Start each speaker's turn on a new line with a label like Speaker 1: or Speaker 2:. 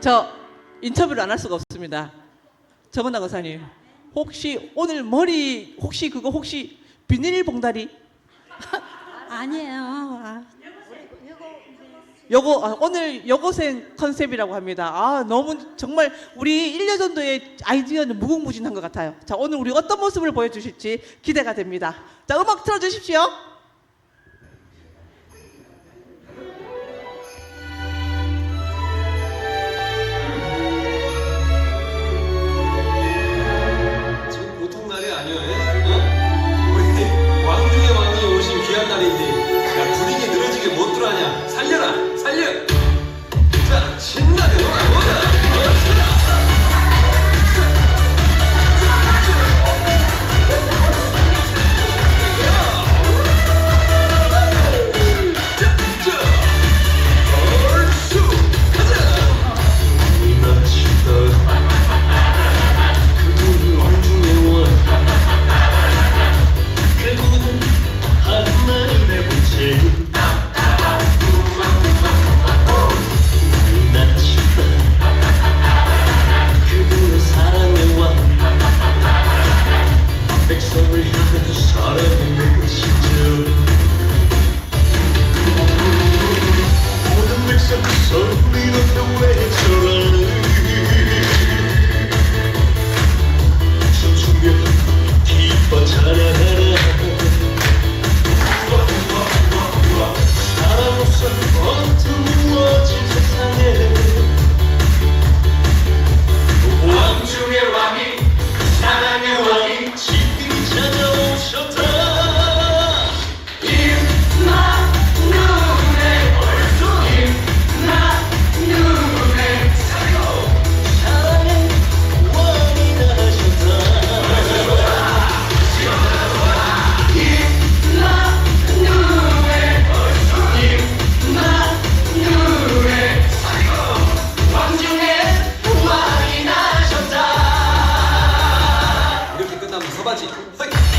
Speaker 1: 저 인터뷰를 안 할 수가 없습니다. 정은아 거사님, 혹시 오늘 머리 혹시 그거 혹시 비닐 봉다리?
Speaker 2: 아니에요. 아,
Speaker 1: 여고 아, 오늘 여고생 컨셉이라고 합니다. 아 너무 정말 우리 1년 전도의 아이디어는 무궁무진한 것 같아요. 자 오늘 우리 어떤 모습을 보여주실지 기대가 됩니다. 자 음악 틀어주십시오.
Speaker 3: 鲁班起飞